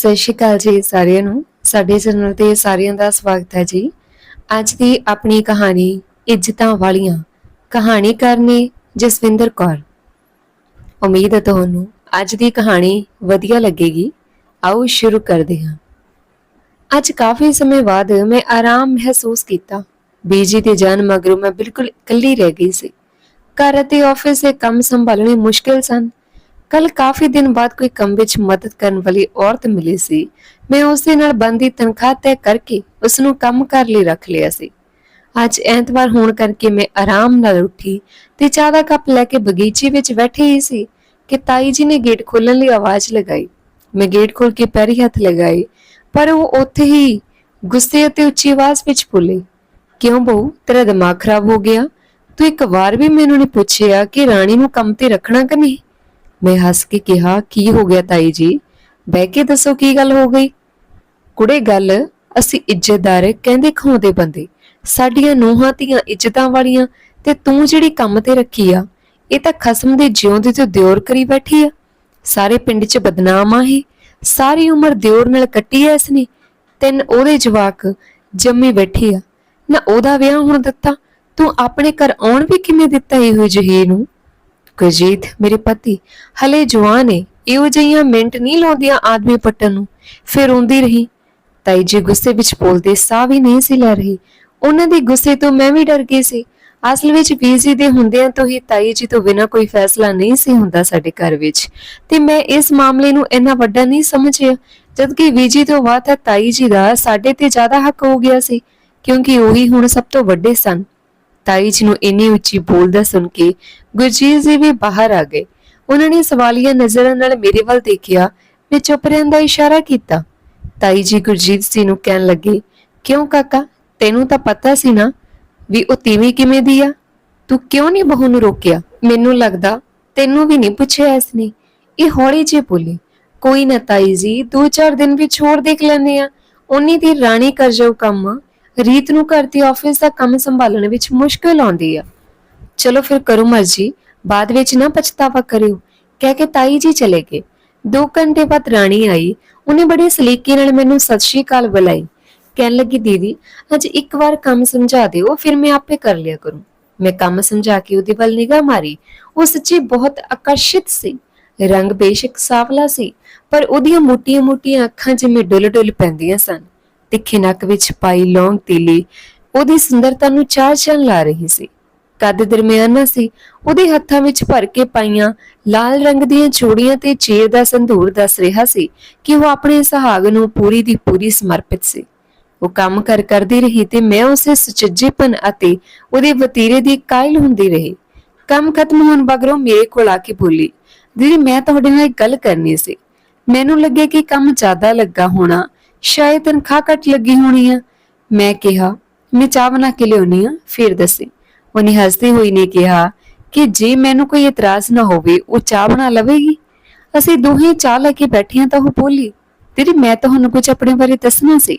ਸਤਿ ਸ਼੍ਰੀ ਅਕਾਲ ਜੀ ਸਾਰਿਆਂ ਨੂੰ। ਸਾਡੇ ਚੈਨਲ ਤੇ ਸਾਰਿਆਂ ਦਾ ਸਵਾਗਤ ਹੈ ਜੀ। ਅੱਜ ਦੀ ਆਪਣੀ ਕਹਾਣੀ, ਇੱਜ਼ਤਾਂ ਵਾਲੀਆਂ ਕਹਾਣੀਕਾਰ ਨੇ ਜਸਵਿੰਦਰ ਕੌਰ। ਉਮੀਦ ਹੈ ਤੁਹਾਨੂੰ ਅੱਜ ਦੀ ਕਹਾਣੀ ਵਧੀਆ ਲੱਗੇਗੀ। ਆਓ ਸ਼ੁਰੂ ਕਰਦੇ ਹਾਂ। ਅੱਜ ਕਾਫੀ ਸਮੇਂ ਬਾਅਦ ਮੈਂ ਆਰਾਮ ਮਹਿਸੂਸ ਕੀਤਾ। ਬੀਜੀ ਦੇ ਜਾਣ ਮਗਰੋਂ ਮੈਂ ਬਿਲਕੁਲ ਇਕੱਲੀ ਰਹਿ ਗਈ ਸੀ। ਘਰ ਅਤੇ ਆਫਿਸ ਦੇ ਕੰਮ ਸੰਭਾਲਣੇ ਮੁਸ਼ਕਿਲ ਸਨ। ਕੱਲ ਕਾਫੀ ਦਿਨ ਬਾਅਦ ਕੋਈ ਕੰਮ ਵਿੱਚ ਮਦਦ ਕਰਨ ਵਾਲੀ ਔਰਤ ਮਿਲੀ ਸੀ। ਮੈਂ ਉਸ ਦੇ ਨਾਲ ਬੰਦੀ ਤਨਖਾਹ ਤੈਅ ਕਰਕੇ ਉਸ ਨੂੰ ਕੰਮ ਕਰ ਲਈ ਰੱਖ ਲਿਆ ਸੀ। ਅੱਜ ਐਤਵਾਰ ਹੋਣ ਕਰਕੇ ਮੈਂ ਆਰਾਮ ਨਾਲ ਉੱਠੀ ਤੇ ਚਾਹ ਦਾ ਕੱਪ ਲੈ ਕੇ ਬਗੀਚੇ ਵਿੱਚ ਬੈਠੀ ਹੀ ਸੀ ਕਿ ਤਾਈ ਜੀ ਨੇ ਗੇਟ ਖੋਲਣ ਲਈ ਆਵਾਜ਼ ਲਗਾਈ। ਮੈਂ ਗੇਟ ਖੋਲ ਕੇ ਪੈਰੀ ਹੱਥ ਲਗਾਏ ਪਰ ਉਹ ਉੱਥੇ ਹੀ ਗੁੱਸੇ ਅਤੇ ਉੱਚੀ ਆਵਾਜ਼ ਵਿੱਚ ਬੋਲੀ, ਕਿਉਂ ਬਹੂ, ਤੇਰਾ ਦਿਮਾਗ ਖਰਾਬ ਹੋ ਗਿਆ? ਤੂੰ ਇੱਕ ਵਾਰ ਵੀ ਮੈਨੂੰ ਨਹੀਂ ਪੁੱਛਿਆ ਕਿ ਰਾਣੀ ਨੂੰ ਕੰਮ ਤੇ ਰੱਖਣਾ ਕਿ ਨਹੀਂ? ਮੈਂ ਹੱਸ ਕੇ ਕਿਹਾ, ਕੀ ਹੋ ਗਿਆ ਤਾਈ ਜੀ? ਬਹਿ ਕੇ ਦੱਸੋ ਕੀ ਗੱਲ ਹੋ ਗਈ? ਕੁੜੇ ਗੱਲ, ਅਸੀਂ ਇੱਜ਼ਤਦਾਰ ਕਹਿੰਦੇ ਖਾਉਂਦੇ ਬੰਦੇ। ਸਾਡੀਆਂ ਨੂਹਾਂ ਧੀਆਂ ਇੱਜ਼ਤਾਂ ਵਾਲੀਆਂ ਤੇ ਤੂੰ ਜਿਹੜੀ ਕੰਮ ਤੇ ਰੱਖੀ ਆ, ਇਹ ਤਾਂ ਖਸਮ ਦੇ ਜਿਉਂਦੇ ਤੇ ਦਿਓਰ ਕਰੀ ਬੈਠੀ ਆ। ਸਾਰੇ ਪਿੰਡ 'ਚ ਬਦਨਾਮ ਆ ਇਹ। ਸਾਰੀ ਉਮਰ ਦਿਓਰ ਨਾਲ ਕੱਟੀ ਐ ਇਸਨੇ। ਤਿੰਨ ਉਹਦੇ ਜਵਾਕ ਜੰਮੀ ਬੈਠੀ ਆ। ਨਾ ਉਹਦਾ ਵਿਆਹ ਹੁਣ ਦਿੱਤਾ। ਤੂੰ ਆਪਣੇ ਘਰ ਆਉਣ ਵੀ ਕਿਵੇਂ ਦਿੱਤਾ ਇਹੋ ਜਿਹੇ ਨੂੰ? ਗੁਰਜੀਤ, ਮੇਰੇ ਪਤੀ, ਹਲੇ ਜਵਾਨ ਏ, ਇਹੋ ਜਿਹੀਆਂ ਮਿੰਟ ਨਹੀਂ ਲਾਉਂਦੀਆਂ ਆਦਮੀ ਪੱਟਣ ਨੂੰ। ਫਿਰ ਰੋਂਦੀ ਰਹੀ, ਤਾਈ ਜੀ ਗੁੱਸੇ ਵਿੱਚ ਬੋਲਦੇ ਸਾਹ ਵੀ ਨਹੀਂ ਸੀ ਲੈ ਰਹੀ। ਉਹਨਾਂ ਦੇ ਗੁੱਸੇ ਤੋਂ ਮੈਂ ਵੀ ਡਰ ਗਈ ਸੀ। ਅਸਲ ਵਿੱਚ ਬੀਜੀ ਦੇ ਹੁੰਦਿਆਂ ਤੋਂ ਹੀ ਤਾਈ ਜੀ ਤੋਂ ਬਿਨਾਂ ਕੋਈ ਫੈਸਲਾ ਨਹੀਂ ਸੀ ਹੁੰਦਾ ਸਾਡੇ ਘਰ ਵਿੱਚ। ਤੇ ਮੈਂ ਇਸ ਮਾਮਲੇ ਨੂੰ ਇੰਨਾ ਵੱਡਾ ਨਹੀਂ ਸਮਝਿਆ, ਜਦਕਿ ਬੀਜੀ ਤੋਂ ਬਾਅਦ ਤਾਂ ਤਾਈ ਜੀ ਦਾ ਸਾਡੇ ਤੇ ਜ਼ਿਆਦਾ ਹੱਕ ਹੋ ਗਿਆ ਸੀ, ਕਿਉਂਕਿ ਉਹੀ ਹੁਣ ਸਭ ਤੋਂ ਵੱਡੇ ਸਨ। ਤਾਈ ਜੀ ਨੂੰ ਇੰਨੀ ਉੱਚੀ ਬੋਲਦਾ ਸੁਣ ਕੇ ਗੁਰਜੀਤ ਜੀ ਵੀ ਬਾਹਰ ਆ ਗਏ। ਉਹਨਾਂ ਨੇ ਸਵਾਲੀਆ ਨਜ਼ਰਾਂ ਨਾਲ ਮੇਰੇ ਵੱਲ ਦੇਖਿਆ ਮੈਂ ਚੁੱਪ ਰਹਿਣ ਦਾ ਇਸ਼ਾਰਾ ਕੀਤਾ। ਤਾਈ ਜੀ ਗੁਰਜੀਤ ਜੀ ਨੂੰ ਕਹਿਣ ਲੱਗੇ, ਕਿਉਂ ਕਾਕਾ? ਤੈਨੂੰ ਤਾਂ ਪਤਾ ਸੀ ਨਾ ਵੀ ਉਹ ਤੀਵੀਂ ਕਿਵੇਂ ਦੀ ਆ? ਤੂੰ ਕਿਉਂ ਨਹੀਂ ਬਹੂ ਨੂੰ ਰੋਕਿਆ? ਮੈਨੂੰ ਲੱਗਦਾ ਤੈਨੂੰ ਵੀ ਨਹੀਂ ਪੁੱਛਿਆ ਇਸਨੇ। ਇਹ ਹੌਲੀ ਜਿਹੀ ਬੋਲੀ, ਕੋਈ ਨਾ ਤਾਈ ਜੀ, ਦੋ ਚਾਰ ਦਿਨ ਵੀ ਛੋੜ ਦੇਖ ਲੈਂਦੇ ਆ। ਉਨੀ ਦੀ ਰਾਣੀ ਕਰ ਜਾਓ ਕੰਮ ਰੀਤ ਨੂੰ ਘਰ ਤੇ ਆਫਿਸ ਦਾ ਕੰਮ ਸੰਭਾਲਣ ਵਿੱਚ ਮੁਸ਼ਕਲ ਆਉਂਦੀ ਆ। ਚਲੋ ਫਿਰ ਕਰੋ ਮਰਜ਼ੀ, ਬਾਅਦ ਵਿੱਚ ਨਾ ਪਛਤਾਵਾ ਕਰਿਓ। ਕਹਿ ਕੇ ਤਾਈ ਜੀ ਚਲੇ ਗਏ। 2 ਘੰਟੇ ਬਾਅਦ ਰਾਣੀ ਆਈ। ਉਹਨੇ ਬੜੇ ਸਲੀਕੇ ਨਾਲ ਮੈਨੂੰ ਸਤਿ ਸ਼੍ਰੀ ਅਕਾਲ ਬੁਲਾਈ। ਕਹਿਣ ਲੱਗੀ, ਦੀਦੀ, ਅੱਜ ਇੱਕ ਵਾਰ ਕੰਮ ਸਮਝਾ ਦਿਓ, ਫਿਰ ਮੈਂ ਆਪੇ ਕਰ ਲਿਆ ਕਰੂੰ। ਮੈਂ ਕੰਮ ਸਮਝਾ ਕੇ ਉਹਦੇ ਵੱਲ ਨਿਗਾਹ ਮਾਰੀ। ਉਹ ਸੱਚੀ ਬਹੁਤ ਆਕਰਸ਼ਿਤ ਸੀ। ਰੰਗ ਬੇਸ਼ੱਕ ਸਾਵਲਾ ਸੀ, ਪਰ ਉਹਦੀਆਂ ਮੋਟੀਆਂ-ਮੋਟੀਆਂ ਅੱਖਾਂ ਜਿਵੇਂ ਡੁੱਲ-ਡੁੱਲ ਪੈਂਦੀਆਂ ਸਨ। ਤਿੱਖੇ ਨੱਕ ਵਿੱਚ ਪਾਈ ਲੌਂਗ ਤੀਲੀ, ਉਹਦੀ ਸੁੰਦਰਤਾ ਨੂੰ ਚਾਰ ਚੰਨ ਲਾ ਰਹੀ ਸੀ। ਕੱਦ ਦਰਮਿਆਨਾ ਸੀ, ਉਹਦੇ ਹੱਥਾਂ ਵਿੱਚ ਭਰ ਕੇ ਪਾਈਆਂ ਲਾਲ ਰੰਗ ਦੀਆਂ ਚੂੜੀਆਂ ਤੇ ਚੇਰ ਦਾ ਸੰਧੂਰ ਦੱਸ ਰਿਹਾ ਸੀ ਕਿ ਉਹ ਆਪਣੇ ਸੁਹਾਗ ਨੂੰ ਪੂਰੀ ਦੀ ਪੂਰੀ ਸਮਰਪਿਤ ਸੀ। ਉਹ ਕੰਮ ਕਰ ਕਰਦੀ ਰਹੀ ਤੇ ਮੈਂ ਉਸੇ ਸੁਚੱਜੇਪਨ ਅਤੇ ਉਹਦੇ ਵਤੀਰੇ ਦੀ ਕਾਇਲ ਹੁੰਦੀ ਰਹੀ। ਕੰਮ ਖਤਮ ਹੋਣ ਬਗਰੋਂ ਮੇਰੇ ਕੋਲ ਆ ਕੇ ਬੋਲੀ, ਦੀਦੀ, ਮੈਂ ਤੁਹਾਡੇ ਨਾਲ ਗੱਲ ਕਰਨੀ ਸੀ। ਮੈਨੂੰ ਲੱਗੇ ਕਿ ਕੰਮ ਜ਼ਿਆਦਾ ਲੱਗਾ ਹੋਣਾ ਸ਼ਾਇਦ ਤਨਖਾਹ ਘੱਟ ਲੱਗੀ ਹੋਣੀ ਆ। ਮੈਂ ਕਿਹਾ, ਮੈਂ ਚਾਹ ਬਣਾ ਕੇ ਲਿਆਉਣੀ ਆ। ਫਿਰ ਦੱਸੇ, ਉਹਨੇ ਹੱਸਦੀ ਹੋਈ ਨੇ ਕਿਹਾ ਕਿ ਜੇ ਮੈਨੂੰ ਕੋਈ ਇਤਰਾਜ਼ ਨਾ ਹੋਵੇ, ਉਹ ਚਾਹ ਬਣਾ ਲਵੇਗੀ। ਅਸੀਂ ਦੋਹੇ ਚਾਹ ਲੈ ਕੇ ਬੈਠੀਆਂ ਤਾਂ ਉਹ ਬੋਲੀ ਤੇਰੀ ਮੈਂ ਤੁਹਾਨੂੰ ਕੁਝ ਆਪਣੇ ਬਾਰੇ ਦੱਸਣਾ ਸੀ।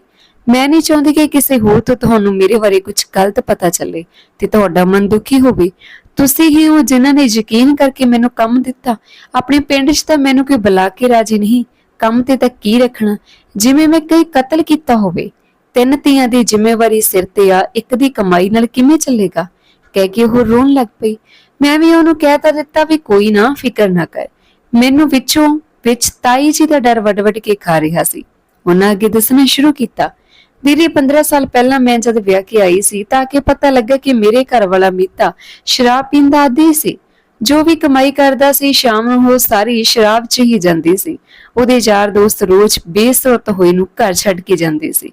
ਮੈਂ ਨਹੀਂ ਚਾਹੁੰਦੀ ਕਿ ਕਿਸੇ ਹੋਰ ਤੋਂ ਤੁਹਾਨੂੰ ਮੇਰੇ ਬਾਰੇ ਕੁਝ ਗਲਤ ਪਤਾ ਚੱਲੇ ਤੇ ਤੁਹਾਡਾ ਮਨ ਦੁਖੀ ਹੋਵੇ। ਤੁਸੀਂ ਹੀ ਉਹ ਜਿਨ੍ਹਾਂ ਨੇ ਯਕੀਨ ਕਰਕੇ ਮੈਨੂੰ ਕੰਮ ਦਿੱਤਾ। ਆਪਣੇ ਪਿੰਡ 'ਚ ਤਾਂ ਮੈਨੂੰ ਕੋਈ ਬੁਲਾ ਕੇ ਰਾਜੀ ਨਹੀਂ। ਕੰਮ ਤੇ ਤਾਂ ਕੀ ਰੱਖਣਾ? ਜਿਵੇਂ ਮੈਂ ਕੋਈ ਕਤਲ ਕੀਤਾ ਹੋਵੇ, ਤਿੰਨ ਧੀਆਂ ਦੀ ਜ਼ਿੰਮੇਵਾਰੀ ਸਿਰ ਤੇ ਆ, ਇੱਕ ਦੀ ਕਮਾਈ ਨਾਲ ਕਿਵੇਂ ਚੱਲੇਗਾ? ਕਹਿ ਕੇ ਉਹ ਰੋਣ ਲੱਗ ਪਈ। ਮੈਂ ਵੀ ਉਹਨੂੰ ਕਹਿ ਤਾਂ ਦਿੱਤਾ ਵੀ ਕੋਈ ਨਾ, ਫਿਕਰ ਨਾ ਕਰ। ਮੈਨੂੰ ਵਿੱਚੋਂ ਵਿੱਚ ਤਾਈ ਜੀ ਦਾ ਡਰ ਵੱਡ-ਵੱਡ ਕੇ ਖਾ ਰਿਹਾ ਸੀ। ਉਹਨਾਂ ਅੱਗੇ ਦੱਸਣਾ ਸ਼ੁਰੂ ਕੀਤਾ। ਦੀਦੀ 15 ਸਾਲ ਪਹਿਲਾਂ ਮੈਂ ਜਦ ਵਿਆਹ ਕੇ ਆਈ ਸੀ, ਤਾਂ ਕਿ ਪਤਾ ਲੱਗਾ ਕਿ ਮੇਰੇ ਘਰ ਵਾਲਾ ਮੀਤਾ ਸ਼ਰਾਬ ਪੀਂਦਾ ਆਦੀ ਸੀ। ਜੋ ਵੀ ਕਮਾਈ ਕਰਦਾ ਸੀ, ਸ਼ਾਮ ਨੂੰ ਉਹ ਸਾਰੀ ਸ਼ਰਾਬ 'ਚ ਹੀ ਜਾਂਦੀ ਸੀ। ਉਹਦੇ ਯਾਰ ਦੋਸਤ ਰੋਜ਼ ਬੇਸੁਰਤ ਹੋਏ ਨੂੰ ਘਰ ਛੱਡ ਕੇ ਜਾਂਦੇ ਸੀ।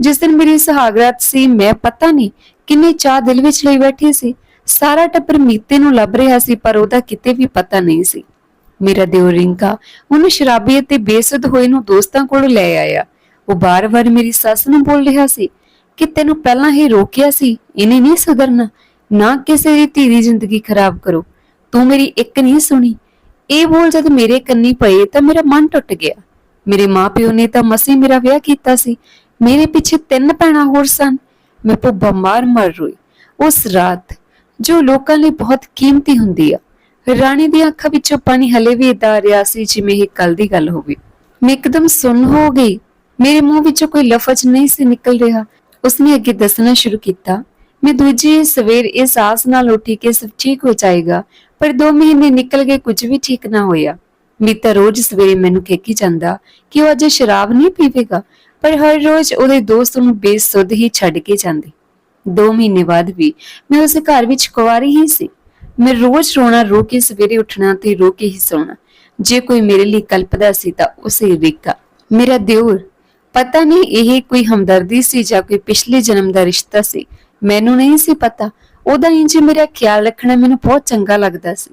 ਜਿਸ ਦਿਨ ਮੇਰੀ ਸੁਹਾਗਰਾਤ ਸੀ, ਮੈਂ ਪਤਾ ਨਹੀਂ ਕਿੰਨੇ ਚਾਹ ਦਿਲ ਵਿੱਚ ਲਈ ਬੈਠੀ ਸੀ। ਸਾਰਾ ਟੱਬਰ ਮੀਤੇ ਨੂੰ ਲੱਭ ਰਿਹਾ ਸੀ, ਪਰ ਉਹਦਾ ਕਿਤੇ ਵੀ ਪਤਾ ਨਹੀਂ ਸੀ। ਮੇਰਾ ਦਿਓ ਰਿੰਕਾ ਉਹਨੂੰ ਸ਼ਰਾਬੀ ਅਤੇ ਬੇਸੁੱਧ ਹੋਏ ਨੂੰ ਦੋਸਤਾਂ ਕੋਲ ਲੈ ਆਇਆ। ਉਹ ਬਾਰ-ਬਾਰ ਮੇਰੀ ਸੱਸ ਨੂੰ ਬੋਲ ਰਿਹਾ ਸੀ ਕਿ ਤੈਨੂੰ ਪਹਿਲਾਂ ਹੀ ਰੋਕਿਆ ਸੀ, ਇਹਨੇ ਨਹੀਂ ਸੁਧਰਨਾ। ਨਾ ਕਿਸੇ ਦੀ ਧੀ ਦੀ ਜ਼ਿੰਦਗੀ ਖਰਾਬ ਕਰੋ। ਤੂੰ ਮੇਰੀ ਇੱਕ ਨਹੀਂ ਸੁਣੀ। ਇਹ ਬੋਲ ਜਦ ਮੇਰੇ ਕੰਨੀ ਪਏ ਤਾਂ ਮੇਰਾ ਮਨ ਟੁੱਟ ਗਿਆ। ਮੇਰੇ ਮਾਪਿਓ ਨੇ ਤਾਂ ਮਸੀ ਮੇਰਾ ਵਿਆਹ ਕੀਤਾ ਸੀ। ਮੇਰੇ ਪਿੱਛੇ ਤਿੰਨ ਭੈਣਾਂ ਹੋਰ ਸਨ। ਮੈਂ ਭੁੱਬਾ ਮਾਰ ਮਰ ਰੋਈ। ਉਸ ਰਾਤ ਜੋ ਲੋਕਾਂ ਲਈ ਬਹੁਤ ਕੀਮਤੀ ਹੁੰਦੀ ਆ, ਰਾਣੀ ਦੀਆਂ ਅੱਖਾਂ ਵਿੱਚੋਂ ਪਾਣੀ ਹਲੇ ਵੀ ਇਦਾਂ ਰਿਹਾ ਸੀ ਜਿਵੇਂ ਇਹ ਕੱਲ ਦੀ ਗੱਲ ਹੋਵੇ। ਮੈਂ ਇੱਕਦਮ ਸੁੰਨ ਹੋ ਗਈ। ਮੇਰੇ ਮੂੰਹ ਵਿੱਚੋਂ ਕੋਈ ਲਫ਼ਜ਼ ਨਹੀਂ ਸੀ ਨਿਕਲ ਰਿਹਾ। ਉਸਨੇ ਅੱਗੇ ਦੱਸਣਾ ਸ਼ੁਰੂ ਕੀਤਾ, ਮੈਂ ਦੂਜੀ ਸਵੇਰ ਇਸ ਆਸ ਨਾਲ ਉੱਠੀ ਕਿ ਸਭ ਠੀਕ ਹੋ ਜਾਏਗਾ। ਪਰ 2 ਮਹੀਨੇ ਨਿਕਲ ਗਏ, ਕੁਝ ਵੀ ਠੀਕ ਨਾ ਹੋਇਆ। ਮੀਤਾ ਰੋਜ਼ ਸਵੇਰੇ ਮੈਨੂੰ ਕਹਿ ਜਾਂਦਾ ਕਿ ਉਹ ਅੱਜ ਸ਼ਰਾਬ ਨਹੀਂ ਪੀਵੇਗਾ, ਪਰ ਹਰ ਰੋਜ਼ ਉਹਦੇ ਦੋਸਤ ਨੂੰ ਬੇਸੁੱਧ ਹੀ ਛੱਡ ਕੇ ਜਾਂਦੀ। 2 ਮਹੀਨੇ ਬਾਅਦ ਵੀ ਮੈਂ ਉਸ ਘਰ ਵਿੱਚ ਕੁਵਾਰੀ ਹੀ ਸੀ। ਮੈਂ ਰੋਜ਼ ਰੋਣਾ, ਰੋ ਕੇ ਸਵੇਰੇ ਉੱਠਣਾ ਤੇ ਰੋ ਕੇ ਹੀ ਸੌਣਾ। ਜੇ ਕੋਈ ਮੇਰੇ ਲਈ ਕਲਪਦਾ ਸੀ ਤਾਂ ਉਸੇ ਰੇਕਾ ਮੇਰਾ ਦਿਓਰ, ਪਤਾ ਨਹੀਂ ਇਹ ਕੋਈ ਹਮਦਰਦੀ ਸੀ ਜਾਂ ਕੋਈ ਪਿਛਲੇ ਜਨਮ ਦਾ ਰਿਸ਼ਤਾ ਸੀ। ਮੈਨੂੰ ਨਹੀਂ ਸੀ ਪਤਾ ਉਹਦਾ ਇੰਜ ਮੇਰਾ ਖਿਆਲ ਰੱਖਣਾ ਮੈਨੂੰ ਬਹੁਤ ਚੰਗਾ ਲੱਗਦਾ ਸੀ।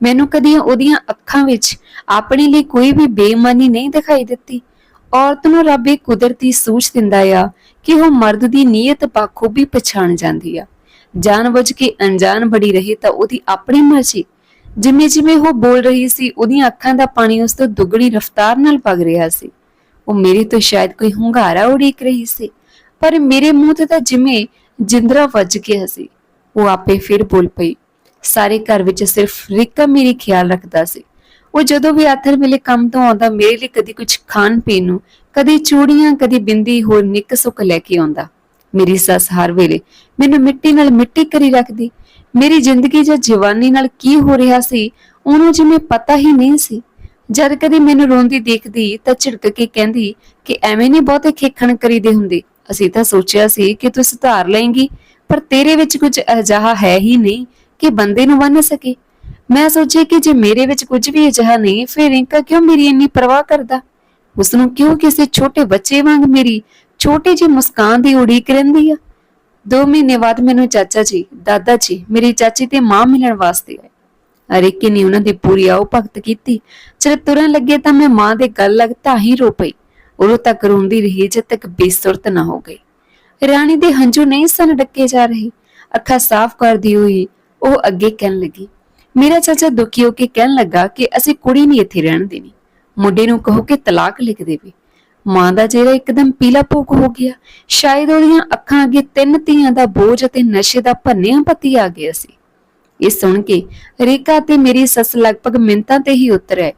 ਮੈਨੂੰ ਕਦੀ ਉਹਦੀਆਂ ਅੱਖਾਂ ਵਿੱਚ ਆਪਣੇ ਲਈ ਕੋਈ ਵੀ ਬੇਈਮਾਨੀ ਨਹੀਂ ਦਿਖਾਈ ਦਿੱਤੀ। ਔਰਤ ਨੂੰ ਰੱਬ ਇੱਕ ਕੁਦਰਤੀ ਸੂਝ ਦਿੰਦਾ ਆ ਕਿ ਉਹ ਮਰਦ ਦੀ ਨੀਅਤ ਬਾਖੂਬੀ ਪਛਾਣ ਜਾਂਦੀ ਆ। ਜਾਣਬੁੱਝ ਕੇ ਅਣਜਾਣ ਬੜੀ ਰਹੀ ਤਾਂ ਉਹਦੀ ਆਪਣੀ ਮਰਜ਼ੀ। ਜਿਵੇਂ ਜਿਵੇਂ ਉਹ ਬੋਲ ਰਹੀ ਸੀ, ਉਹਦੀਆਂ ਅੱਖਾਂ ਦਾ ਪਾਣੀ ਉਸ ਤੋਂ ਦੁੱਗਣੀ ਰਫ਼ਤਾਰ ਨਾਲ ਵਗ ਰਿਹਾ ਸੀ। ਉਹ ਮੇਰੇ ਤੋਂ ਸ਼ਾਇਦ ਕੋਈ ਹੁੰਗਾਰਾ ਉਡੀਕ ਰਹੀ ਸੀ, ਪਰ ਮੇਰੇ ਮੂੰਹ ਤੇ ਤਾਂ ਜਿਵੇਂ ਜਿੰਦਰਾ ਵੱਜ ਗਿਆ ਸੀ। ਉਹ ਆਪੇ ਫਿਰ ਬੋਲ ਪਈ। ਸਾਰੇ ਘਰ ਵਿੱਚ ਸਿਰਫ ਰਿਕਾ ਮੇਰੀ ਖਿਆਲ ਰੱਖਦਾ ਸੀ। ਉਹ ਜਦੋਂ ਵੀ ਆਥਰ ਵੇਲੇ ਕੰਮ ਤੋਂ ਆਉਂਦਾ, ਮੇਰੇ ਲਈ ਕਦੀ ਕੁਝ ਖਾਣ ਪੀਣ ਨੂੰ, ਕਦੀ ਚੂੜੀਆਂ, ਕਦੀ ਬਿੰਦੀ, ਹੋਰ ਨਿੱਕ ਸੁੱਕ ਲੈ ਕੇ ਆਉਂਦਾ। ਮੇਰੀ ਸੱਸ ਹਰ ਵੇਲੇ ਮੈਨੂੰ ਮਿੱਟੀ ਨਾਲ ਮਿੱਟੀ ਕਰੀ ਰੱਖਦੀ। ਮੇਰੀ ਜ਼ਿੰਦਗੀ ਜਾਂ ਜਵਾਨੀ ਨਾਲ ਕੀ ਹੋ ਰਿਹਾ ਸੀ, ਉਹਨੂੰ ਜਿਵੇਂ ਪਤਾ ਹੀ ਨਹੀਂ ਸੀ। ਜਦ ਕਦੇ ਮੈਨੂੰ ਰੋਂਦੀ ਦੇਖਦੀ ਤਾਂ ਝਿੜਕ ਕੇ ਕਹਿੰਦੀ ਕਿ ਐਵੇਂ ਨਹੀਂ ਬਹੁਤੇ ਖੇਖਣ ਕਰੀਦੇ ਹੁੰਦੇ। ਅਸੀਂ ਤਾਂ ਸੋਚਿਆ ਸੀ ਕਿ ਤੂੰ ਸੁਧਾਰ ਲਏਂਗੀ। ਪਰ ਤੇਰੇ ਵਿੱਚ ਕੁਝ ਅਜਿਹਾ ਹੈ ਹੀ ਨਹੀਂ ਕਿ ਬੰਦੇ ਨੂੰ ਬੰਨ ਸਕੇ। ਮੈਂ ਸੋਚਿਆ ਕਿ ਜੇ ਮੇਰੇ ਵਿੱਚ ਕੁਝ ਵੀ ਅਜਿਹਾ ਨਹੀਂ, ਫਿਰ ਰਿੰਕਾ ਕਿਉਂ ਮੇਰੀ ਇੰਨੀ ਪਰਵਾਹ ਕਰਦਾ? ਉਸ ਨੂੰ ਕਿਉਂ ਕਿਸੇ ਛੋਟੇ ਬੱਚੇ ਵਾਂਗ ਮੇਰੀ ਛੋਟੀ ਜਿਹੀ ਮੁਸਕਾਨ ਦੀ ਉਡੀਕ ਰਹਿੰਦੀ ਆ? ਦੋ ਮਹੀਨੇ ਬਾਅਦ ਮੈਨੂੰ ਚਾਚਾ ਜੀ, ਦਾਦਾ ਜੀ, ਮੇਰੀ ਚਾਚੀ ਤੇ ਮਾਂ ਮਿਲਣ ਵਾਸਤੇ ਆਏ। ਅਰੇਕੇ ਨੇ ਉਹਨਾਂ ਦੀ ਪੂਰੀ ਆਉ ਭਗਤ ਕੀਤੀ। ਜਦ ਤੁਰਨ ਲੱਗੇ ਤਾਂ ਮੈਂ ਮਾਂ ਦੇ ਗੱਲ ਲੱਗ ਤਾਂ ਹੀ ਰੋ ਪਈ। ਉਦੋਂ ਤੱਕ ਰੋਂਦੀ ਰਹੀ ਜਦ ਤੱਕ ਬੇਸੁਰਤ ਨਾ ਹੋ ਗਈ। ਰਾਣੀ ਦੇ ਹੰਝੂ ਨਹੀਂ ਸਨ ਡੱਕੇ ਜਾ ਰਹੇ। ਅੱਖਾਂ ਸਾਫ਼ ਕਰਦੀ ਹੋਈ ਉਹ ਅੱਗੇ ਕਹਿਣ ਲੱਗੀ, ਮੇਰਾ ਚਾਚਾ ਦੁਖੀ ਹੋ ਕੇ ਕਹਿਣ ਲੱਗਾ ਕਿ ਅਸੀਂ ਕੁੜੀ ਨਹੀਂ ਇੱਥੇ ਰਹਿਣ ਦੇਣੀ। ਮੁੰਡੇ ਨੂੰ ਕਹੋ ਕਿ ਤਲਾਕ ਲਿਖ ਦੇਵੇ। ਮਾਂ ਦਾ ਚਿਹਰਾ ਇੱਕਦਮ ਪੀਲਾ ਪੋਕ ਹੋ ਗਿਆ। ਸ਼ਾਇਦ ਉਹਦੀਆਂ ਅੱਖਾਂ ਅੱਗੇ ਤਿੰਨ ਧੀਆਂ ਦਾ ਬੋਝ ਅਤੇ ਨਸ਼ੇ ਦਾ ਭੰਨਿਆ ਪਤੀ ਆ ਗਿਆ ਸੀ। ਇਹ ਸੁਣ ਕੇ ਰੇਕਾ ਤੇ ਮੇਰੀ ਸੱਸ ਲਗਭਗ ਮਿੰਤਾਂ ਤੇ ਹੀ ਉਤਰ ਆਏ।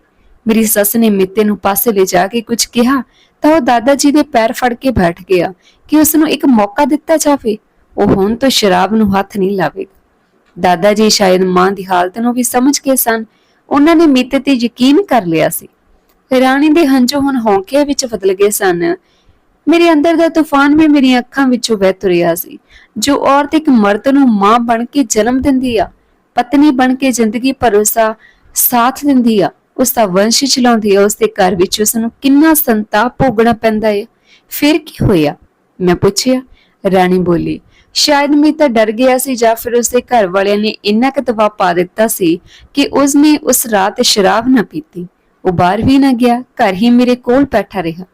ਮੇਰੀ ਸੱਸ ਨੇ ਮਿੱਤੇ ਨੂੰ ਪਾਸੇ ਲੈ ਜਾ ਕੇ ਕੁਝ ਕਿਹਾ ਤਾਂ ਉਹ ਦਾਦਾ ਜੀ ਦੇ ਪੈਰ ਫੜ ਕੇ ਬੈਠ ਗਿਆ ਕਿ ਉਸ ਨੂੰ ਇੱਕ ਮੌਕਾ ਦਿੱਤਾ ਜਾਵੇ। ਉਹ ਹੁਣ ਤੋਂ ਸ਼ਰਾਬ ਨੂੰ ਹੱਥ ਨਹੀਂ ਲਾਵੇਗਾ। ਦਾਦਾ ਜੀ ਸ਼ਾਇਦ ਮਾਂ ਦੀ ਹਾਲਤ ਨੂੰ ਵੀ ਸਮਝ ਗਏ ਸਨ। ਉਹਨਾਂ ਨੇ ਮੀਤੇ ਤੇ ਯਕੀਨ ਕਰ ਲਿਆ ਸੀ। ਰਾਣੀ ਦੇ ਹੰਝੂ ਹੁਣ ਹੌਂਕਿਆਂ ਵਿੱਚ ਬਦਲ ਗਏ ਸਨ। ਮੇਰੇ ਅੰਦਰ ਦਾ ਤੂਫਾਨ ਵੀ ਮੇਰੀਆਂ ਅੱਖਾਂ ਵਿੱਚੋਂ ਵਹਿ ਤੁਰਿਆ ਸੀ। ਜੋ ਔਰਤ ਇੱਕ ਮਰਦ ਨੂੰ ਮਾਂ ਬਣ ਕੇ ਜਨਮ ਦਿੰਦੀ ਆ, ਪਤਨੀ ਬਣ ਕੇ ਜ਼ਿੰਦਗੀ ਭਰੋਸਾ ਸਾਥ ਦਿੰਦੀ ਆ ਉਸ ਦਾ ਵੰਸ਼ ਚਲਾਉਂਦੀ ਆ, ਉਸ ਦੇ ਘਰ ਵਿੱਚ ਉਸ ਨੂੰ ਕਿੰਨਾ ਸੰਤਾਪ ਭੋਗਣਾ ਪੈਂਦਾ ਹੈ ਫਿਰ ਕੀ ਹੋਇਆ? ਮੈਂ ਪੁੱਛਿਆ। ਰਾਣੀ ਬੋਲੀ, ਸ਼ਾਇਦ ਮੈਂ ਤਾਂ ਡਰ ਗਿਆ ਸੀ ਜਾਂ ਫਿਰ ਉਸਦੇ ਘਰ ਵਾਲਿਆਂ ਨੇ ਇੰਨਾ ਕੁ ਦਬਾਅ ਪਾ ਦਿੱਤਾ ਸੀ ਕਿ ਉਸਨੇ ਉਸ ਰਾਤ ਸ਼ਰਾਬ ਨਾ ਪੀਤੀ। ਉਹ ਬਾਹਰ ਵੀ ਨਾ ਗਿਆ, ਘਰ ਹੀ ਮੇਰੇ ਕੋਲ ਬੈਠਾ ਰਿਹਾ।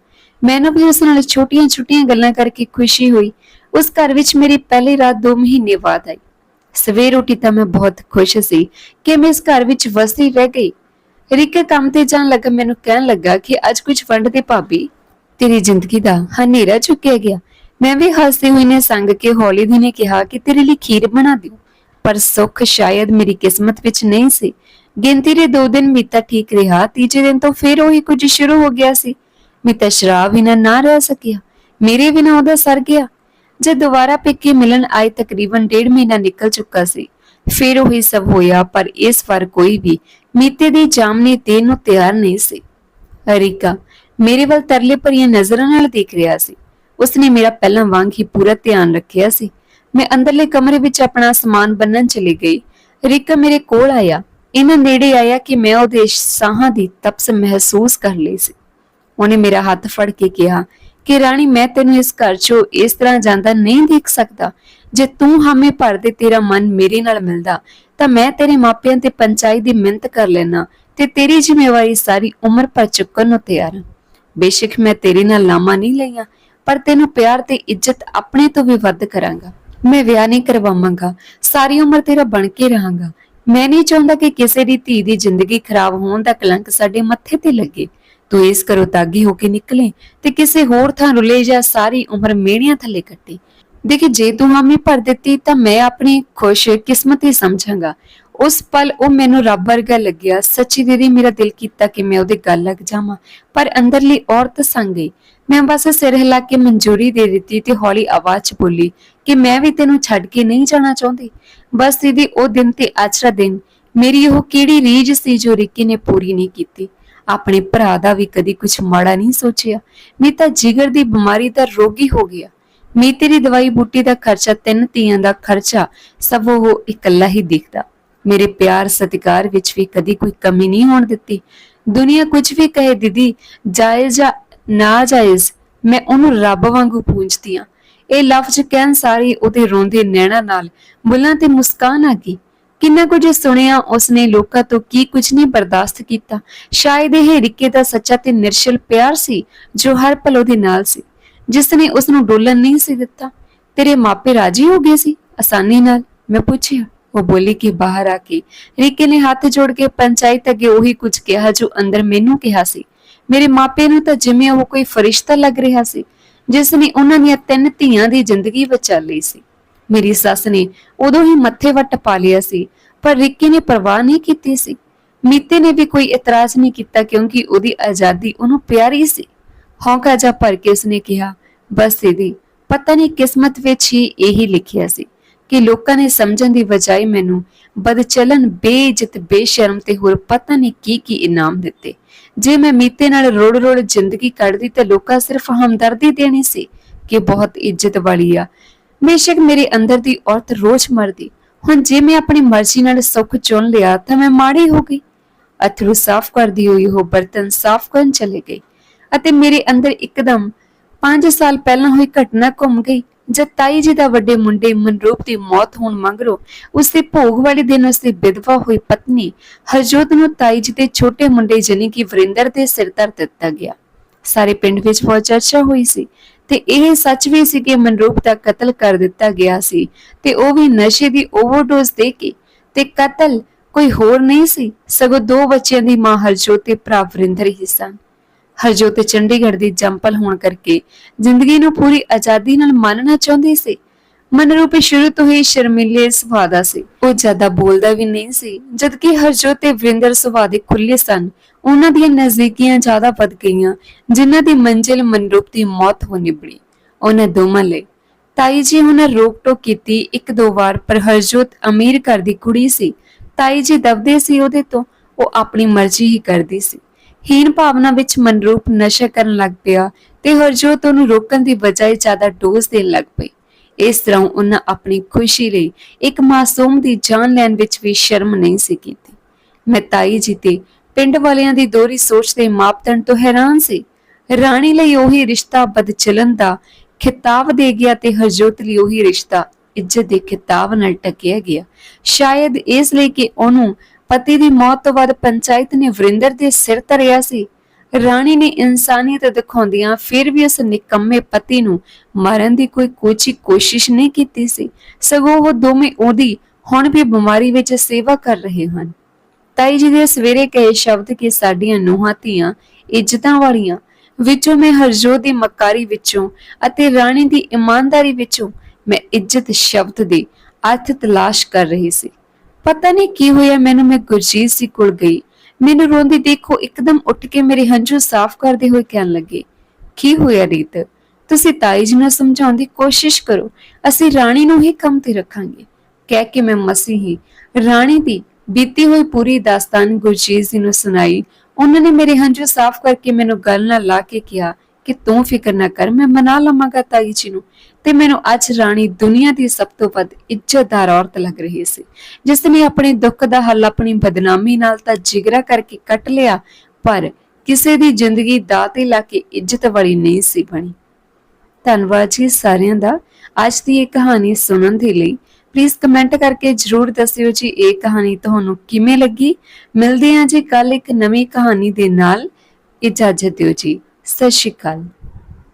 ਮੈਨੂੰ ਵੀ ਉਸ ਨਾਲ ਛੋਟੀਆਂ-ਛੋਟੀਆਂ ਗੱਲਾਂ ਕਰਕੇ ਖੁਸ਼ੀ ਹੋਈ। ਉਸ ਘਰ ਵਿੱਚ ਮੇਰੀ ਪਹਿਲੀ ਰਾਤ 2 ਮਹੀਨੇ ਬਾਅਦ ਆਈ। ਸਵੇਰ ਉੱਠੀ ਤਾਂ ਮੈਂ ਬਹੁਤ ਖੁਸ਼ ਸੀ ਕਿ ਮੈਂ ਇਸ ਘਰ ਵਿੱਚ ਵਸਦੀ ਰਹਿ ਗਈ। ਰਿਕ ਕੰਮ ਤੇ ਜਾਣ ਲੱਗਾ, ਮੈਨੂੰ ਕਹਿਣ ਲੱਗਾ ਕਿ ਅੱਜ ਕੁਝ ਵੰਡ ਦੇ ਭਾਬੀ ਤੇਰੀ ਜ਼ਿੰਦਗੀ ਦਾ ਹਨੇਰਾ ਚੁੱਕਿਆ ਗਿਆ। ਮੈਂ ਵੀ ਹੱਸਦੀ ਹੋਈ ਨੇ ਸੰਗ ਕੇ ਹੌਲੀ ਦੀ ਨੇ ਕਿਹਾ ਕਿ ਤੇਰੇ ਲਈ ਖੀਰ ਬਣਾ ਦਿਓ, ਪਰ ਸੁੱਖ ਸ਼ਾਇਦ ਮੇਰੀ ਕਿਸਮਤ ਵਿੱਚ ਨਹੀਂ ਸੀ। ਗਿਣਤੀ ਦੇ ਦੋ ਦਿਨ ਮੀਤਾ ਠੀਕ ਰਿਹਾ, ਤੀਜੇ ਦਿਨ ਤੋਂ ਫਿਰ ਉਹੀ ਕੁਝ ਸ਼ੁਰੂ ਹੋ ਗਿਆ ਸੀ। ਮੀਤਾ ਸ਼ਰਾਬ ਬਿਨਾਂ ਨਾ ਰਹਿ ਸਕਿਆ, ਮੇਰੇ ਬਿਨਾਂ ਉਹਦਾ ਸਰ ਗਿਆ। ਜੇ ਦੁਬਾਰਾ ਪੇਕੇ ਮਿਲਣ ਆਏ, ਤਕਰੀਬਨ ਡੇਢ ਮਹੀਨਾ ਨਿਕਲ ਚੁੱਕਾ ਸੀ। ਫਿਰ ਉਹੀ ਸਭ ਹੋਇਆ, ਪਰ ਇਸ ਵਾਰ ਕੋਈ ਵੀ ਮੀਤੇ ਦੀ ਜਾਮਨੀ ਦੇਣ ਨੂੰ ਤਿਆਰ ਨਹੀਂ ਸੀ। ਹਰੀਕਾ ਮੇਰੇ ਵੱਲ ਤਰਲੇ ਭਰੀਆਂ ਨਜ਼ਰਾਂ ਨਾਲ ਦੇਖ ਰਿਹਾ ਸੀ। ਉਸਨੇ ਮੇਰਾ ਪਹਿਲਾਂ ਵਾਂਗ ਹੀ ਪੂਰਾ ਧਿਆਨ ਰੱਖਿਆ ਸੀ। ਮੈਂ ਅੰਦਰਲੇ ਕਮਰੇ ਵਿੱਚ ਆਪਣਾ ਸਮਾਨ ਬੰਨਣ ਚਲੀ ਗਈ। ਰੀਕਾ ਮੇਰੇ ਕੋਲ ਆਇਆ। ਇਹਨਾਂ ਨੇੜੇ ਆਇਆ ਕਿ ਮੈਂ ਉਹਦੇ ਸਾਹਾਂ ਦੀ ਤਪਸ ਮਹਿਸੂਸ ਕਰ ਲਈ ਸੀ। ਉਹਨੇ ਮੇਰਾ ਹੱਥ ਫੜ ਕੇ ਕਿਹਾ ਕਿ, ਰਾਣੀ, ਮੈਂ ਤੈਨੂੰ ਇਸ ਘਰ 'ਚੋਂ ਇਸ ਤਰ੍ਹਾਂ ਜਾਂਦਾ ਨਹੀਂ ਦੇਖ ਸਕਦਾ। ਜੇ ਤੂੰ ਹਾਮੇ ਭਰ ਦੇ ਤੇਰਾ ਮਨ ਮੇਰੇ ਨਾਲ ਮਿਲਦਾ ਤਾਂ ਮੈਂ ਤੇਰੇ ਮਾਪਿਆਂ ਤੇ ਪੰਚਾਇਤ ਦੀ ਮਿਹਨਤ ਕਰ ਲੈਣਾ ਤੇ ਤੇਰੀ ਜ਼ਿੰਮੇਵਾਰੀ ਸਾਰੀ ਉਮਰ ਭਰ ਚੁੱਕਣ ਨੂੰ ਤਿਆਰ ਹਾਂ। ਬੇਸ਼ੱਕ ਮੈਂ ਤੇਰੇ ਨਾਲ ਲਾਮਾ ਨਹੀਂ ਲਈਆਂ, ਪਰ ਤੈਨੂੰ ਪਿਆਰ ਤੇ ਇੱਜ਼ਤ ਆਪਣੇ ਤੋਂ ਵੀ ਵੱਧ ਕਰਾਂਗਾ। ਮੈਂ ਵਿਆਹ ਨਹੀਂ ਕਰਵਾਵਾਂਗਾ, ਸਾਰੀ ਉਮਰ ਤੇਰਾ ਬਣ ਕੇ ਰਹਾਂਗਾ। ਮੈਂ ਨਹੀਂ ਚਾਹੁੰਦਾ ਕਿ ਕਿਸੇ ਦੀ ਧੀ ਦੀ ਜ਼ਿੰਦਗੀ ਖਰਾਬ ਹੋਣ ਦਾ ਕਲੰਕ ਸਾਡੇ ਮੱਥੇ ਤੇ ਲੱਗੇ। ਤੂੰ ਇਸ ਕਰੋ ਤਾਗੀ ਹੋ ਕੇ ਨਿਕਲੇ ਤੇ ਕਿਸੇ ਹੋਰ ਥਾਂ ਰੁਲੇ ਜਾਂ, ਸਾਰੀ ਉਮਰ ਮੇੜੀਆਂ ਥੱਲੇ ਕੱਟੀ। ਦੇਖੀ ਜੇ ਤੂੰ ਹਾਮੀ ਭਰ ਦਿੱਤੀ ਤਾਂ ਮੈਂ ਆਪਣੀ ਖੁਸ਼ ਕਿਸਮਤ ਹੀ ਸਮਝਾਂਗਾ ਉਸ ਪਲ ਉਹ ਮੈਨੂੰ ਰੱਬ ਵਰਗਾ ਲੱਗਿਆ ਸੱਚੀ ਦੀਦੀ ਮੇਰਾ ਦਿਲ ਕੀਤਾ ਕਿ ਮੈਂ ਉਹਦੇ ਗੱਲ ਲੱਗ ਜਾਵਾਂ ਪਰ ਅੰਦਰਲੀ ਔਰਤ ਸੰਗ ਗਈ ਮੈਂ ਬਸ ਸਿਰ ਹਿਲਾ ਕੇ ਮਨਜ਼ੂਰੀ ਦੇ ਦਿੱਤੀ ਤੇ ਹੌਲੀ ਆਵਾਜ਼ 'ਚ ਬੋਲੀ ਕਿ ਮੈਂ ਵੀ ਤੈਨੂੰ ਛੱਡ ਕੇ ਨਹੀਂ ਜਾਣਾ ਚਾਹੁੰਦੀ ਬਸ ਦੀਦੀ ਉਹ ਦਿਨ ਤੇ ਅੱਜ ਦਾ ਦਿਨ ਮੇਰੀ ਉਹ ਕਿਹੜੀ ਰੀਝ ਸੀ ਜੋ ਰਿੱਕੀ ਨੇ ਪੂਰੀ ਨਹੀਂ ਕੀਤੀ ਆਪਣੇ ਭਰਾ ਦਾ ਵੀ ਕਦੀ ਕੁਝ ਮਾੜਾ ਨਹੀਂ ਸੋਚਿਆ ਮੈਂ ਤਾਂ ਜਿਗਰ ਦੀ ਬਿਮਾਰੀ ਦਾ ਰੋਗੀ ਹੋ ਗਿਆ ਮੈਂ ਤੇਰੀ ਦਵਾਈ ਬੂਟੀ ਦਾ ਖਰਚਾ, ਤਿੰਨ ਧੀਆਂ ਦਾ ਖਰਚਾ, ਸਭ ਉਹ ਇਕੱਲਾ ਹੀ ਦੇਖਦਾ। ਮੇਰੇ ਪਿਆਰ ਸਤਿਕਾਰ ਵਿੱਚ ਵੀ ਕਦੀ ਕੋਈ ਕਮੀ ਨਹੀਂ ਹੋਣ ਦਿੱਤੀ। ਦੁਨੀਆ ਕੁਝ ਵੀ ਕਹੇ, ਦੀਦੀ, ਜਾਇਜ਼ ਜਾਂ ਨਾਜਾਇਜ਼, ਮੈਂ ਉਹਨੂੰ ਰੱਬ ਵਾਂਗੂ ਪੂਜਦੀ ਆ। ਇਹ ਲਫ਼ਜ਼ ਕਹਿਣ ਸਾਰੀ ਉਹਦੇ ਰੋਂਦੇ ਨੈਣਾ ਨਾਲ ਬੁੱਲਾਂ ਤੇ ਮੁਸਕਾਨ ਆ ਗਈ। ਕਿੰਨਾ ਕੁਝ ਸੁਣਿਆ, ਉਸਨੇ ਲੋਕਾਂ ਤੋਂ ਕੀ ਕੁਝ ਨਹੀਂ ਬਰਦਾਸ਼ਤ ਕੀਤਾ। ਸ਼ਾਇਦ ਇਹ ਰਿੱਕੇ ਦਾ ਸੱਚਾ ਤੇ ਨਿਰਸ਼ਲ ਪਿਆਰ ਸੀ, ਜੋ ਹਰ ਪਲ ਉਹਦੇ ਨਾਲ ਸੀ। ਜਿਸ ਨੇ ਉਸ ਨੂੰ ਡੋਲਣ ਨਹੀਂ ਸੀ ਦਿੱਤਾ। ਤੇਰੇ ਮਾਪੇ ਰਾਜੀ ਹੋ ਗਏ ਸੀ? ਆਸਾਨੀ ਨਾਲ ਮੈਂ ਪੁੱਛਿਆ। ਉਹ ਬੋਲੀ ਕਿ ਬਾਹਰ ਆ ਕੇ ਰਿੱਕੇ ਨੇ ਹੱਥ ਜੋੜ ਕੇ ਪੰਚਾਇਤ ਅੱਗੇ ਉਹੀ ਕੁਝ ਕਿਹਾ ਜੋ ਅੰਦਰ ਮੈਨੂੰ ਕਿਹਾ ਸੀ। ਮੇਰੇ ਮਾਪੇ ਨੂੰ ਤਾਂ ਜਿਵੇਂ ਉਹ ਕੋਈ ਫਰਿਸ਼ਤਾ ਲੱਗ ਰਿਹਾ ਸੀ, ਜਿਸ ਨੇ ਉਹਨਾਂ ਦੀਆਂ ਤਿੰਨ ਧੀਆਂ ਦੀ ਜ਼ਿੰਦਗੀ ਬਚਾ ਲਈ ਸੀ। ਮੇਰੀ ਸੱਸ ਨੇ ਉਦੋਂ ਹੀ ਮੱਥੇ ਵੱਟ ਪਾ ਲਿਆ ਸੀ, ਪਰ ਰਿੱਕੀ ਨੇ ਪਰਵਾਹ ਨਹੀਂ ਕੀਤੀ ਸੀ। ਮੀਤੇ ਨੇ ਵੀ ਕੋਈ ਇਤਰਾਜ਼ ਨਹੀਂ ਕੀਤਾ ਕਿਉਂਕਿ ਉਹਦੀ ਆਜ਼ਾਦੀ ਉਹਨੂੰ ਪਿਆਰੀ ਸੀ। ਹੌਂਕਾ ਜਾ ਭਰ ਕੇ ਉਸਨੇ ਕਿਹਾ, ਬਸ ਦੀਦੀ, ਪਤਾ ਨਹੀਂ ਕਿਸਮਤ ਵਿੱਚ ਹੀ ਇਹੀ ਲਿਖਿਆ ਸੀ ਕਿ ਲੋਕਾਂ ਨੇ ਸਮਝਣ ਦੀ ਬਜਾਏ ਮੈਨੂੰ ਬਦਚਲਨ, ਬੇਇੱਜ਼ਤ, ਬੇਸ਼ਰਮ ਤੇ ਹੋਰ ਪਤਾ ਨਹੀਂ ਕੀ ਕੀ ਇਨਾਮ ਦਿੱਤੇ। ਜੇ ਮੈਂ ਮੀਤੇ ਨਾਲ ਰੋੜ ਰੋੜ ਜ਼ਿੰਦਗੀ ਕੱਢਦੀ ਤੇ ਲੋਕਾਂ ਸਿਰਫ ਹਮਦਰਦੀ ਦੇਣੀ ਸੀ ਕਿ ਬਹੁਤ ਇੱਜ਼ਤ ਵਾਲੀ ਆ। ਬੇਸ਼ੱਕ ਮੇਰੇ ਅੰਦਰ ਦੀ ਔਰਤ ਰੋਜ਼ ਮਰਦੀ। ਹੁਣ ਜੇ ਮੈਂ ਆਪਣੀ ਮਰਜ਼ੀ ਨਾਲ ਸੁੱਖ ਚੁਣ ਲਿਆ ਤਾਂ ਮੈਂ ਮਾੜੀ ਹੋ ਗਈ। ਅਥਰੂ ਸਾਫ਼ ਕਰਦੀ ਹੋਈ ਉਹ ਬਰਤਨ ਸਾਫ਼ ਕਰਨ ਚਲੇ ਗਈ ਅਤੇ ਮੇਰੇ ਅੰਦਰ ਇੱਕਦਮ 5 ਸਾਲ ਪਹਿਲਾਂ ਹੋਈ ਘਟਨਾ ਘੁੰਮ ਗਈ। ਜਦ ਤਾਈ ਜੀ ਦਾ ਵੱਡੇ ਮੁੰਡੇ ਮਨਰੂਪ ਦੀ ਮੌਤ ਹੋਣ ਮੰਗਰੋ ਉਸ ਦੇ ਭੋਗ ਵਾਲੇ ਦਿਨ ਉਸ ਦੀ ਵਿਧਵਾ ਹੋਈ ਪਤਨੀ ਹਰਜੋਤ ਨੂੰ ਤਾਈ ਜੀ ਦੇ ਛੋਟੇ ਮੁੰਡੇ ਜਨੀ ਕੀ ਵਰਿੰਦਰ ਦੇ ਸਿਰ ਧਰ ਦਿੱਤਾ ਗਿਆ। ਸਾਰੇ ਪਿੰਡ ਵਿੱਚ ਬਹੁਤ ਚਰਚਾ ਹੋਈ ਸੀ ਤੇ ਇਹ ਸੱਚ ਵੀ ਸੀ ਕਿ ਮਨਰੂਪ ਦਾ ਕਤਲ ਕਰ ਦਿੱਤਾ ਗਿਆ ਸੀ ਤੇ ਉਹ ਵੀ ਨਸ਼ੇ ਦੀ ਓਵਰਡੋਜ਼ ਦੇ ਕੇ ਤੇ ਕਤਲ ਕੋਈ ਹੋਰ ਨਹੀਂ ਸੀ, ਸਗੋਂ ਦੋ ਬੱਚਿਆਂ ਦੀ ਮਾਂ ਹਰਜੋਤ ਤੇ ਭਰਾ ਵਰਿੰਦਰ ਹੀ ਸਨ। ਹਰਜੋਤ ਤੇ ਚੰਡੀਗੜ੍ਹ ਦੀ ਜੰਪਲ ਹੋਣ ਕਰਕੇ ਜ਼ਿੰਦਗੀ ਨੂੰ ਪੂਰੀ ਆਜ਼ਾਦੀ ਨਾਲ ਮੰਨਣਾ ਚਾਹੁੰਦੀ ਸੀ। ਮਨਰੂਪ ਸ਼ੁਰੂ ਤੋਂ ਹੀ ਸ਼ਰਮੀਲੇ ਸੁਭਾਅ ਦਾ ਸੀ। ਉਹ ਜ਼ਿਆਦਾ ਬੋਲਦਾ ਵੀ ਨਹੀਂ ਸੀ, ਜਦਕਿ ਹਰਜੋਤ ਤੇ ਵਰਿੰਦਰ ਸੁਭਾਅ ਦੇ ਖੁੱਲੇ ਸਨ। ਉਹਨਾਂ ਦੀਆਂ ਨਜ਼ਦੀਕੀਆਂ ਜ਼ਿਆਦਾ ਵੱਧ ਗਈਆਂ, ਜਿਨ੍ਹਾਂ ਦੀ ਮੰਜ਼ਿਲ ਮਨਰੂਪ ਦੀ ਮੌਤ ਹੋ ਨਿਬੜੀ। ਉਹਨਾਂ ਦੋਵਾਂ ਲਈ ਤਾਈ ਜੀ ਉਹਨਾਂ ਰੋਕ ਟੋਕ ਕੀਤੀ ਇੱਕ ਦੋ ਵਾਰ, ਪਰ ਹਰਜੋਤ ਅਮੀਰ ਘਰ ਦੀ ਕੁੜੀ ਸੀ। ਤਾਈ ਜੀ ਦਬਦੇ ਸੀ ਉਹਦੇ ਤੋਂ, ਉਹ ਆਪਣੀ ਮਰਜ਼ੀ ਹੀ ਕਰਦੀ ਸੀ। ਹੀਨ ਭਾਵਨਾ ਵਿੱਚ ਮਨਰੂਪ ਨਸ਼ਾ ਕਰਨ ਲੱਗ ਪਿਆ ਤੇ ਹਰਜੋਤ ਉਹਨੂੰ ਰੋਕਣ ਦੀ ਬਜਾਏ ਜ਼ਿਆਦਾ ਡੋਜ਼ ਦੇਣ ਲੱਗ ਪਈ। ਇਸ ਤਰ੍ਹਾਂ ਉਹਨਾਂ ਆਪਣੀ ਖੁਸ਼ੀ ਲਈ ਇੱਕ ਮਾਸੂਮ ਦੀ ਜਾਨ ਲੈਣ ਵਿੱਚ ਵੀ ਸ਼ਰਮ ਨਹੀਂ ਸੀ ਕੀਤੀ। ਮੈਂ ਤਾਈ ਜੀ ਤੇ ਪਿੰਡ ਵਾਲਿਆਂ ਦੀ ਦੋਹਰੀ ਸੋਚ ਦੇ ਮਾਪਦੰਡ ਤੋਂ ਹੈਰਾਨ ਸੀ। ਰਾਣੀ ਲਈ ਉਹੀ ਰਿਸ਼ਤਾ ਬਦਚਲਨ ਦਾ ਖਿਤਾਬ ਦੇ ਗਿਆ ਤੇ ਹਰਜੋਤ ਲਈ ਉਹੀ ਰਿਸ਼ਤਾ ਇੱਜ਼ਤ ਦੇ ਖਿਤਾਬ ਨਾਲ ਟਕਿਆ ਗਿਆ। ਸ਼ਾਇਦ ਇਸ ਲਈ ਕਿ ਉਹਨੂੰ ਪਤੀ ਦੀ ਮੌਤ ਤੋਂ ਬਾਅਦ ਪੰਚਾਇਤ ਨੇ ਵਰਿੰਦਰ ਦੇ ਸਿਰ ਧਰਿਆ ਸੀ। ਰਾਣੀ ਨੇ ਇਨਸਾਨੀਅਤ ਦਿਖਾਉਂਦਿਆਂ ਫਿਰ ਵੀ ਉਸ ਨਿਕੰਮੇ ਪਤੀ ਨੂੰ ਮਾਰਨ ਦੀ ਕੋਈ ਕੋਚੀ ਕੋਸ਼ਿਸ਼ ਨਹੀਂ ਕੀਤੀ ਸੀ। ਸਗੋਂ ਉਹ ਦੋਵੇਂ ਉਹਦੀ ਹੁਣ ਵੀ ਬਿਮਾਰੀ ਵਿੱਚ ਸੇਵਾ ਕਰ ਰਹੇ ਹਨ। ਤਾਈ ਜੀ ਦੇ ਸਵੇਰੇ ਕਹੇ ਸ਼ਬਦ ਕਿ ਸਾਡੀਆਂ ਨੂੰਹਾਂ, ਧੀਆਂ, ਇੱਜ਼ਤਾਂ ਵਾਲੀਆਂ ਵਿੱਚੋਂ ਮੈਂ ਹਰਜੋਤ ਦੀ ਮੱਕਾਰੀ ਵਿੱਚੋਂ ਅਤੇ ਰਾਣੀ ਦੀ ਇਮਾਨਦਾਰੀ ਵਿੱਚੋਂ ਮੈਂ ਇੱਜ਼ਤ ਸ਼ਬਦ ਦੀ ਅਰਥ ਤਲਾਸ਼ ਕਰ ਰਹੀ ਸੀ। ਪਤਾ ਨਹੀਂ ਕੀ ਹੋਇਆ, ਮੈਨੂੰ ਮੈਂ ਗੁਰਜੀਤ ਸੀ ਕੋਲ ਗਈ। ਮੈਨੂੰ ਰੋਂਦੀ ਦੇਖੋ, ਇੱਕਦਮ ਉੱਠ ਕੇ ਮੇਰੇ ਹੰਝੂ ਸਾਫ਼ ਕਰਦੇ ਹੋਏ ਕਹਿਣ ਲੱਗੇ, ਕੀ ਹੋਇਆ ਰੀਤ? ਤੁਸੀਂ ਤਾਈ ਜੀ ਨੂੰ ਸਮਝਾਉਣ ਦੀ ਕੋਸ਼ਿਸ਼ ਕਰੋ। ਅਸੀਂ ਰਾਣੀ ਨੂੰ ਹੀ ਕੰਮ ਤੇ ਰੱਖਾਂਗੇ। ਕਹਿ ਕੇ ਮੈਂ ਮਸੀ ਹੀ। ਰਾਣੀ ਦੀ ਬੀਤੀ ਹੋਈ ਪੂਰੀ ਦਾਸਤਾਨ ਗੁਰਜੀਤ ਜੀ ਨੂੰ ਸੁਣਾਈ। ਉਹਨਾਂ ਨੇ ਮੇਰੇ ਹੰਝੂ ਸਾਫ਼ ਕਰਕੇ ਮੈਨੂੰ ਗੱਲ ਨਾਲ ਲਾ ਕੇ ਕਿਹਾ ਕਿ ਤੂੰ ਫਿਕਰ ਨਾ ਕਰ, ਮੈਂ ਮਨਾ ਲਵਾਂਗਾ ਤਾਈ ਜੀ ਨੂੰ। ਤੇ ਮੈਨੂੰ ਅੱਜ ਰਾਣੀ ਦੁਨੀਆ ਦੀ ਸਭ ਤੋਂ ਵੱਧ ਇੱਜ਼ਤਦਾਰ ਔਰਤ ਲੱਗ ਰਹੀ ਸੀ। ਜਿਸ ਨੇ ਆਪਣੇ ਦੁੱਖ ਦਾ ਹੱਲ ਆਪਣੀ ਬਦਨਾਮੀ ਨਾਲ ਤਾਂ ਜਿਗਰਾ ਕਰਕੇ ਕੱਟ ਲਿਆ, ਪਰ ਕਿਸੇ ਦੀ ਜ਼ਿੰਦਗੀ ਦਾ ਤੇ ਲਾ ਕੇ ਇੱਜ਼ਤ ਵਾਲੀ ਨਹੀਂ ਸੀ ਬਣੀ। ਧੰਨਵਾਦ ਜੀ ਸਾਰਿਆਂ ਦਾ। ਅੱਜ ਦੀ ਇਹ ਕਹਾਣੀ ਸੁਣਨ ਦੇ ਲਈ ਪਲੀਜ਼ ਕਮੈਂਟ ਕਰਕੇ ਜਰੂਰ ਦੱਸਿਓ ਜੀ ਇਹ ਕਹਾਣੀ ਤੁਹਾਨੂੰ ਕਿਵੇਂ ਲੱਗੀ। ਮਿਲਦੇ ਹਾਂ ਜੀ ਕੱਲ ਇੱਕ ਨਵੀਂ ਕਹਾਣੀ ਦੇ ਨਾਲ। ਇਜਾਜ਼ਤ ਦਿਓ ਜੀ। ਸਤਿ ਸ਼੍ਰੀ ਅਕਾਲ।